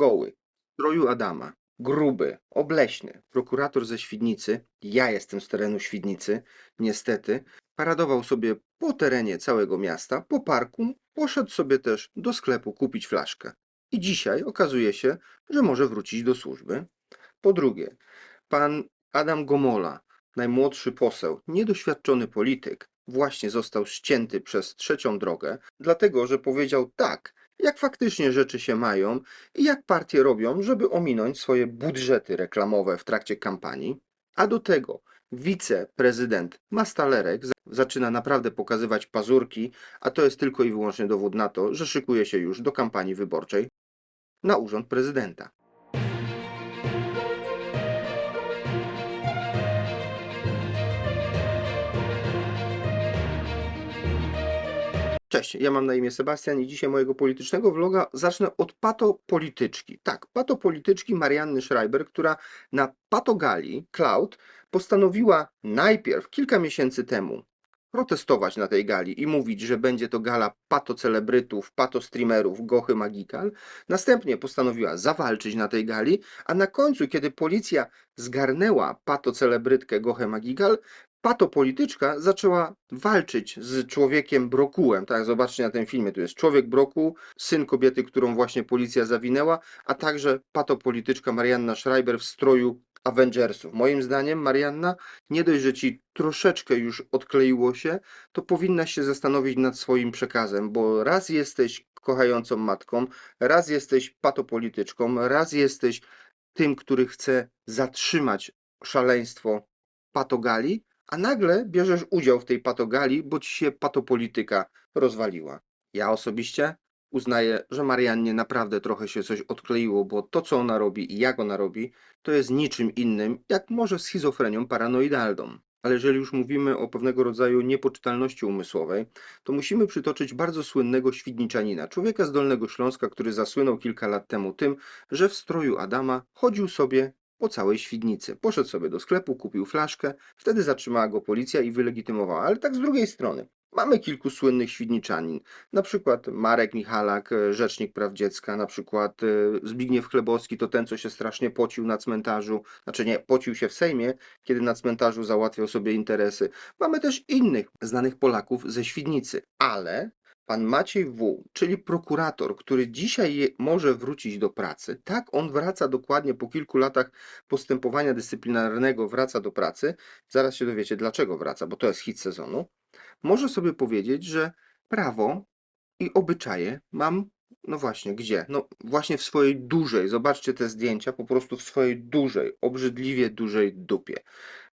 goły, w stroju Adama, gruby, obleśny, prokurator ze Świdnicy, ja jestem z terenu Świdnicy, niestety, paradował sobie po terenie całego miasta, po parku, poszedł sobie też do sklepu kupić flaszkę. I dzisiaj okazuje się, że może wrócić do służby. Po drugie, pan Adam Gomola, najmłodszy poseł, niedoświadczony polityk, właśnie został ścięty przez trzecią drogę, dlatego że powiedział tak, jak faktycznie rzeczy się mają i jak partie robią, żeby ominąć swoje budżety reklamowe w trakcie kampanii. A do tego wiceprezydent Mastalerek za- zaczyna naprawdę pokazywać pazurki, a to jest tylko i wyłącznie dowód na to, że szykuje się już do kampanii wyborczej na urząd prezydenta. Cześć, ja mam na imię Sebastian i dzisiaj mojego politycznego vloga zacznę od patopolityczki. Tak, patopolityczki Marianny Schreiber, która na patogali Cloud postanowiła najpierw kilka miesięcy temu protestować na tej gali i mówić, że będzie to gala patocelebrytów, patostreamerów Gochy Magical. Następnie postanowiła zawalczyć na tej gali, a na końcu, kiedy policja zgarnęła patocelebrytkę Gochę Magical, patopolityczka zaczęła walczyć z człowiekiem brokułem. Tak, zobaczcie na tym filmie, tu jest człowiek brokuł, syn kobiety, którą właśnie policja zawinęła, a także patopolityczka Marianna Schreiber w stroju Avengersów. Moim zdaniem, Marianna, nie dość, że ci troszeczkę już odkleiło się, to powinnaś się zastanowić nad swoim przekazem, bo raz jesteś kochającą matką, raz jesteś patopolityczką, raz jesteś tym, który chce zatrzymać szaleństwo patogali, a nagle bierzesz udział w tej patogali, bo ci się patopolityka rozwaliła. Ja osobiście uznaję, że Mariannie naprawdę trochę się coś odkleiło, bo to, co ona robi i jak ona robi, to jest niczym innym, jak może schizofrenią paranoidalną. Ale jeżeli już mówimy o pewnego rodzaju niepoczytalności umysłowej, to musimy przytoczyć bardzo słynnego świdniczanina, człowieka z Dolnego Śląska, który zasłynął kilka lat temu tym, że w stroju Adama chodził sobie po całej Świdnicy. Poszedł sobie do sklepu, kupił flaszkę, wtedy zatrzymała go policja i wylegitymowała. Ale tak z drugiej strony, mamy kilku słynnych świdniczanin, na przykład Marek Michalak, e, Rzecznik Praw Dziecka, na przykład e, Zbigniew Chlebowski, to ten, co się strasznie pocił na cmentarzu, znaczy nie, pocił się w Sejmie, kiedy na cmentarzu załatwiał sobie interesy. Mamy też innych znanych Polaków ze Świdnicy, ale pan Maciej W., czyli prokurator, który dzisiaj może wrócić do pracy, tak, on wraca dokładnie po kilku latach postępowania dyscyplinarnego, wraca do pracy, zaraz się dowiecie dlaczego wraca, bo to jest hit sezonu, może sobie powiedzieć, że prawo i obyczaje mam, no właśnie, gdzie? No właśnie w swojej dużej, zobaczcie te zdjęcia, po prostu w swojej dużej, obrzydliwie dużej dupie.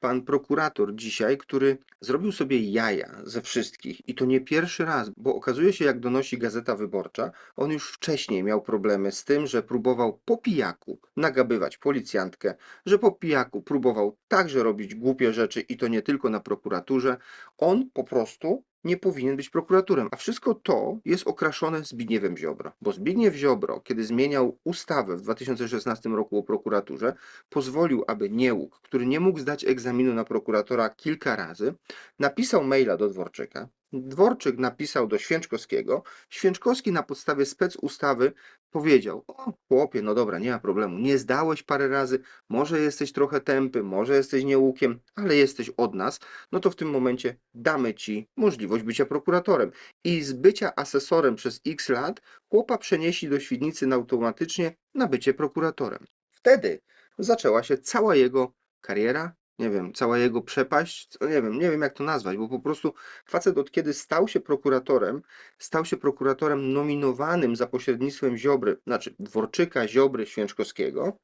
Pan prokurator dzisiaj, który zrobił sobie jaja ze wszystkich i to nie pierwszy raz, bo okazuje się, jak donosi Gazeta Wyborcza, on już wcześniej miał problemy z tym, że próbował po pijaku nagabywać policjantkę, że po pijaku próbował także robić głupie rzeczy i to nie tylko na prokuraturze. On po prostu nie powinien być prokuratorem, a wszystko to jest okraszone Zbigniewem Ziobro, bo Zbigniew Ziobro, kiedy zmieniał ustawę w 2016 roku o prokuraturze, pozwolił, aby Niełuk, który nie mógł zdać egzaminu na prokuratora kilka razy, napisał maila do Dworczyka. Dworczyk napisał do Święczkowskiego. Święczkowski na podstawie spec ustawy powiedział: O, chłopie, no dobra, nie ma problemu. Nie zdałeś parę razy, może jesteś trochę tępy, może jesteś niełukiem, ale jesteś od nas. No to w tym momencie damy ci możliwość bycia prokuratorem. I z bycia asesorem przez x lat chłopa przenieśli do Świdnicy automatycznie na bycie prokuratorem. Wtedy zaczęła się cała jego kariera, nie wiem, cała jego przepaść, nie wiem, nie wiem jak to nazwać, bo po prostu facet od kiedy stał się prokuratorem, stał się prokuratorem nominowanym za pośrednictwem Ziobry, znaczy Dworczyka, Ziobry, Święczkowskiego,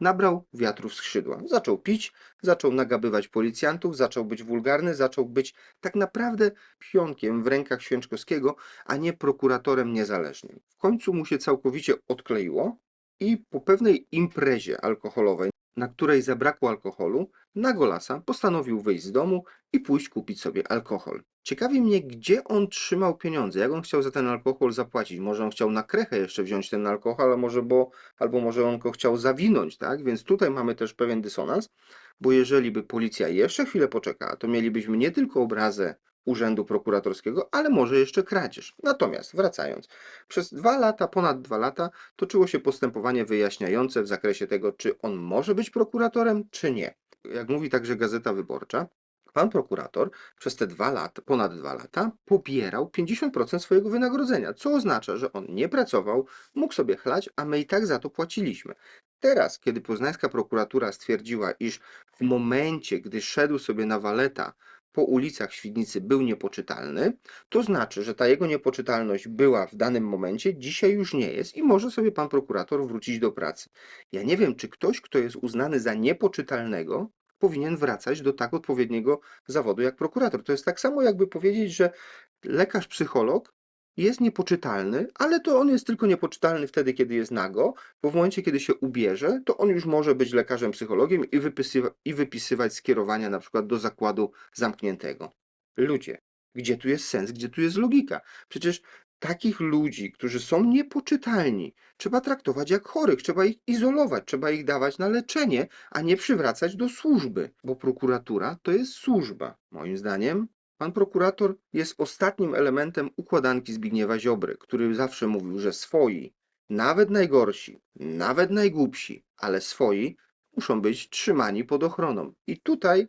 nabrał wiatru w skrzydła. Zaczął pić, zaczął nagabywać policjantów, zaczął być wulgarny, zaczął być tak naprawdę pionkiem w rękach Święczkowskiego, a nie prokuratorem niezależnym. W końcu mu się całkowicie odkleiło i po pewnej imprezie alkoholowej, na której zabrakło alkoholu, na golasa postanowił wyjść z domu i pójść kupić sobie alkohol. Ciekawi mnie, gdzie on trzymał pieniądze, jak on chciał za ten alkohol zapłacić. Może on chciał na krechę jeszcze wziąć ten alkohol, a może bo, albo może on go chciał zawinąć, tak? Więc tutaj mamy też pewien dysonans, bo jeżeli by policja jeszcze chwilę poczekała, to mielibyśmy nie tylko obrazę urzędu prokuratorskiego, ale może jeszcze kradzież. Natomiast wracając, przez dwa lata, ponad dwa lata toczyło się postępowanie wyjaśniające w zakresie tego, czy on może być prokuratorem, czy nie. Jak mówi także Gazeta Wyborcza, pan prokurator przez te dwa lata, ponad dwa lata pobierał 50% swojego wynagrodzenia, co oznacza, że on nie pracował, mógł sobie chlać, a my i tak za to płaciliśmy. Teraz, kiedy poznańska prokuratura stwierdziła, iż w momencie, gdy szedł sobie na waleta po ulicach Świdnicy był niepoczytalny, to znaczy, że ta jego niepoczytalność była w danym momencie, dzisiaj już nie jest i może sobie pan prokurator wrócić do pracy. Ja nie wiem, czy ktoś, kto jest uznany za niepoczytalnego, powinien wracać do tak odpowiedniego zawodu jak prokurator. To jest tak samo, jakby powiedzieć, że lekarz psycholog jest niepoczytalny, ale to on jest tylko niepoczytalny wtedy, kiedy jest nago, bo w momencie, kiedy się ubierze, to on już może być lekarzem psychologiem i, wypisywa- i wypisywać skierowania na przykład do zakładu zamkniętego. Ludzie, gdzie tu jest sens, gdzie tu jest logika? Przecież takich ludzi, którzy są niepoczytalni, trzeba traktować jak chorych, trzeba ich izolować, trzeba ich dawać na leczenie, a nie przywracać do służby, bo prokuratura to jest służba. Moim zdaniem Pan prokurator jest ostatnim elementem układanki Zbigniewa Ziobry, który zawsze mówił, że swoi, nawet najgorsi, nawet najgłupsi, ale swoi muszą być trzymani pod ochroną. I tutaj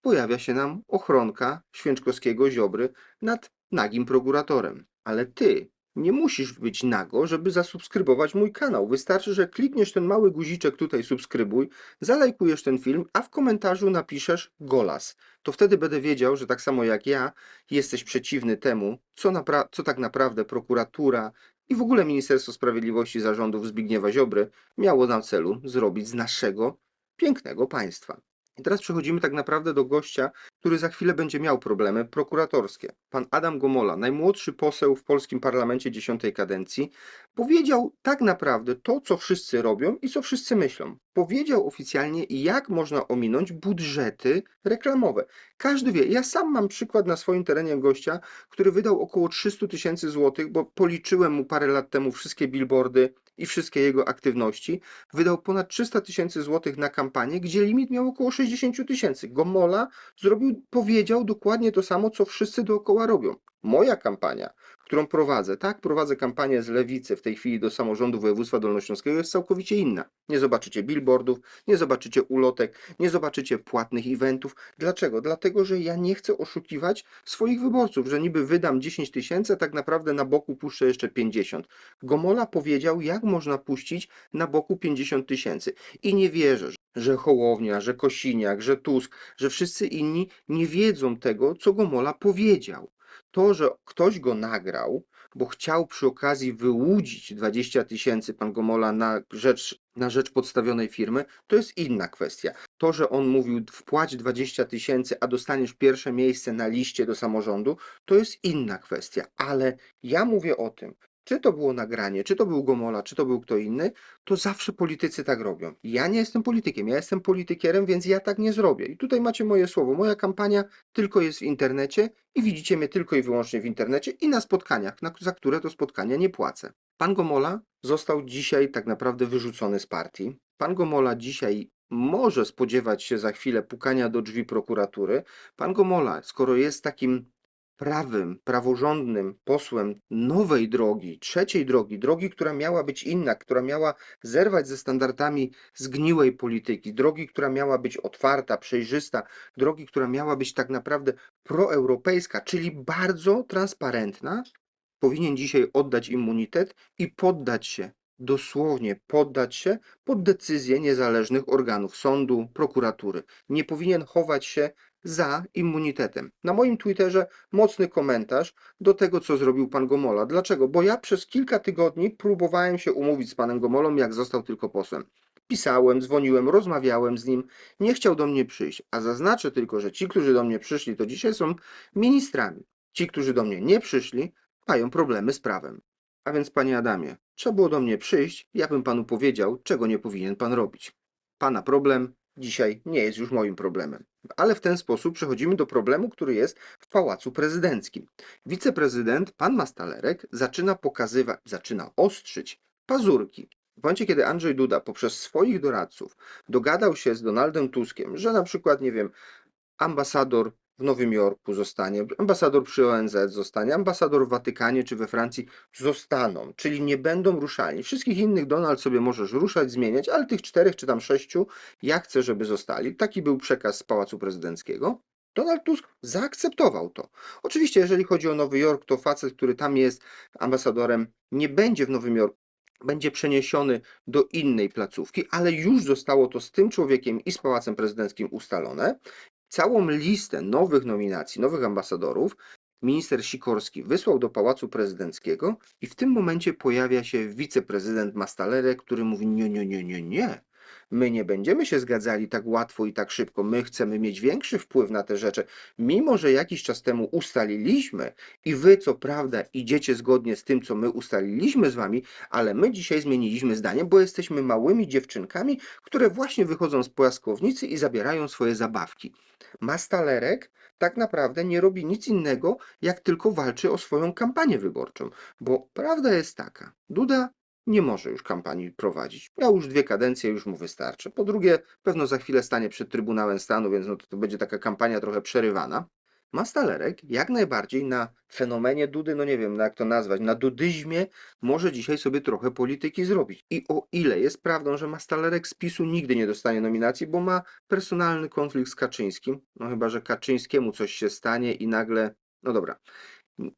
pojawia się nam ochronka Święczkowskiego Ziobry nad nagim prokuratorem. Ale ty nie musisz być nago, żeby zasubskrybować mój kanał. Wystarczy, że klikniesz ten mały guziczek tutaj subskrybuj, zalajkujesz ten film, a w komentarzu napiszesz golas. To wtedy będę wiedział, że tak samo jak ja jesteś przeciwny temu, co, co tak naprawdę prokuratura i w ogóle Ministerstwo Sprawiedliwości zarządów Zbigniewa Ziobry miało na celu zrobić z naszego pięknego państwa. I teraz przechodzimy tak naprawdę do gościa, który za chwilę będzie miał problemy prokuratorskie. Pan Adam Gomola, najmłodszy poseł w polskim parlamencie dziesiątej kadencji, powiedział tak naprawdę to, co wszyscy robią i co wszyscy myślą. Powiedział oficjalnie, jak można ominąć budżety reklamowe. Każdy wie, ja sam mam przykład na swoim terenie gościa, który wydał około 300 tysięcy złotych, bo policzyłem mu parę lat temu wszystkie billboardy i wszystkie jego aktywności. Wydał ponad 300 tysięcy złotych na kampanię, gdzie limit miał około 60 tysięcy. Gomola zrobił, powiedział dokładnie to samo, co wszyscy dookoła robią. Moja kampania, którą prowadzę, tak, prowadzę kampanię z lewicy w tej chwili do samorządu województwa dolnośląskiego, jest całkowicie inna. Nie zobaczycie billboardów, nie zobaczycie ulotek, nie zobaczycie płatnych eventów. Dlaczego? Dlatego, że ja nie chcę oszukiwać swoich wyborców, że niby wydam 10 tysięcy, tak naprawdę na boku puszczę jeszcze 50. Gomola powiedział, jak można puścić na boku 50 tysięcy. I nie wierzę, że Hołownia, że Kosiniak, że Tusk, że wszyscy inni nie wiedzą tego, co Gomola powiedział. To, że ktoś go nagrał, bo chciał przy okazji wyłudzić 20 tysięcy pan Gomola na rzecz, na rzecz podstawionej firmy, to jest inna kwestia. To, że on mówił wpłać 20 tysięcy, a dostaniesz pierwsze miejsce na liście do samorządu, to jest inna kwestia. Ale ja mówię o tym, czy to było nagranie, czy to był Gomola, czy to był kto inny, to zawsze politycy tak robią. Ja nie jestem politykiem, ja jestem politykierem, więc ja tak nie zrobię. I tutaj macie moje słowo. Moja kampania tylko jest w internecie i widzicie mnie tylko i wyłącznie w internecie i na spotkaniach, na, za które to spotkania nie płacę. Pan Gomola został dzisiaj tak naprawdę wyrzucony z partii. Pan Gomola dzisiaj może spodziewać się za chwilę pukania do drzwi prokuratury. Pan Gomola, skoro jest takim prawym, praworządnym posłem nowej drogi, trzeciej drogi, drogi, która miała być inna, która miała zerwać ze standardami zgniłej polityki, drogi, która miała być otwarta, przejrzysta, drogi, która miała być tak naprawdę proeuropejska, czyli bardzo transparentna, powinien dzisiaj oddać immunitet i poddać się, dosłownie poddać się pod decyzję niezależnych organów sądu, prokuratury. Nie powinien chować się za immunitetem. Na moim Twitterze mocny komentarz do tego, co zrobił pan Gomola. Dlaczego? Bo ja przez kilka tygodni próbowałem się umówić z panem Gomolą, jak został tylko posłem. Pisałem, dzwoniłem, rozmawiałem z nim, nie chciał do mnie przyjść. A zaznaczę tylko, że ci, którzy do mnie przyszli, to dzisiaj są ministrami. Ci, którzy do mnie nie przyszli, mają problemy z prawem. A więc, panie Adamie, trzeba było do mnie przyjść, ja bym panu powiedział, czego nie powinien pan robić. Pana problem dzisiaj nie jest już moim problemem. Ale w ten sposób przechodzimy do problemu, który jest w Pałacu Prezydenckim. Wiceprezydent, pan Mastalerek, zaczyna pokazywać, zaczyna ostrzyć pazurki. W momencie, kiedy Andrzej Duda poprzez swoich doradców dogadał się z Donaldem Tuskiem, że na przykład, nie wiem, ambasador w Nowym Jorku zostanie, ambasador przy ONZ zostanie, ambasador w Watykanie czy we Francji zostaną, czyli nie będą ruszani. Wszystkich innych Donald sobie możesz ruszać, zmieniać, ale tych czterech czy tam sześciu ja chcę, żeby zostali. Taki był przekaz z Pałacu Prezydenckiego. Donald Tusk zaakceptował to. Oczywiście, jeżeli chodzi o Nowy Jork, to facet, który tam jest ambasadorem, nie będzie w Nowym Jorku, będzie przeniesiony do innej placówki, ale już zostało to z tym człowiekiem i z Pałacem Prezydenckim ustalone. Całą listę nowych nominacji, nowych ambasadorów minister Sikorski wysłał do Pałacu Prezydenckiego i w tym momencie pojawia się wiceprezydent Mastalerek, który mówi nie, nie, nie, nie, nie. My nie będziemy się zgadzali tak łatwo i tak szybko. My chcemy mieć większy wpływ na te rzeczy. Mimo, że jakiś czas temu ustaliliśmy i wy, co prawda, idziecie zgodnie z tym, co my ustaliliśmy z wami, ale my dzisiaj zmieniliśmy zdanie, bo jesteśmy małymi dziewczynkami, które właśnie wychodzą z płaskownicy i zabierają swoje zabawki. Mastalerek tak naprawdę nie robi nic innego, jak tylko walczy o swoją kampanię wyborczą. Bo prawda jest taka, Duda nie może już kampanii prowadzić. Miał już dwie kadencje, już mu wystarczy. Po drugie, pewno za chwilę stanie przed Trybunałem Stanu, więc no to, to będzie taka kampania trochę przerywana. Mastalerek jak najbardziej na fenomenie Dudy, no nie wiem jak to nazwać, na dudyzmie może dzisiaj sobie trochę polityki zrobić. I o ile jest prawdą, że Mastalerek z PiSu nigdy nie dostanie nominacji, bo ma personalny konflikt z Kaczyńskim, no chyba, że Kaczyńskiemu coś się stanie i nagle, no dobra,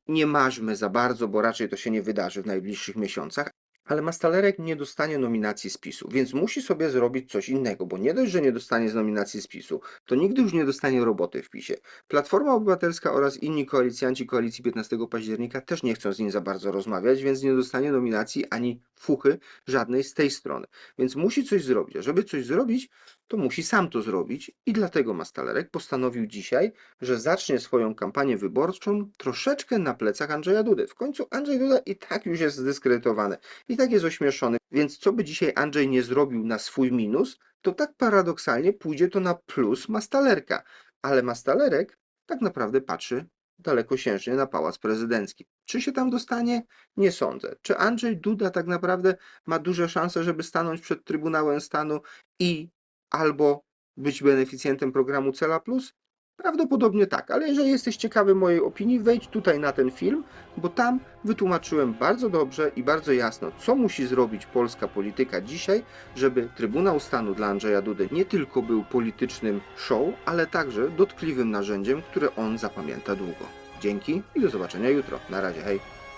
nie marzmy za bardzo, bo raczej to się nie wydarzy w najbliższych miesiącach, ale Mastalerek nie dostanie nominacji z PiSu, więc musi sobie zrobić coś innego, bo nie dość, że nie dostanie z nominacji z PiSu, to nigdy już nie dostanie roboty w PiSie. Platforma Obywatelska oraz inni koalicjanci koalicji 15 października też nie chcą z nim za bardzo rozmawiać, więc nie dostanie nominacji ani fuchy żadnej z tej strony. Więc musi coś zrobić. A żeby coś zrobić, to musi sam to zrobić i dlatego Mastalerek postanowił dzisiaj, że zacznie swoją kampanię wyborczą troszeczkę na plecach Andrzeja Dudy. W końcu Andrzej Duda i tak już jest zdyskredytowany, i tak jest ośmieszony, więc co by dzisiaj Andrzej nie zrobił na swój minus, to tak paradoksalnie pójdzie to na plus Mastalerka. Ale Mastalerek tak naprawdę patrzy dalekosiężnie na Pałac Prezydencki. Czy się tam dostanie? Nie sądzę. Czy Andrzej Duda tak naprawdę ma duże szanse, żeby stanąć przed Trybunałem Stanu i albo być beneficjentem programu Cela Plus? Prawdopodobnie tak, ale jeżeli jesteś ciekawy mojej opinii, wejdź tutaj na ten film, bo tam wytłumaczyłem bardzo dobrze i bardzo jasno, co musi zrobić polska polityka dzisiaj, żeby Trybunał Stanu dla Andrzeja Dudy nie tylko był politycznym show, ale także dotkliwym narzędziem, które on zapamięta długo. Dzięki i do zobaczenia jutro. Na razie, hej.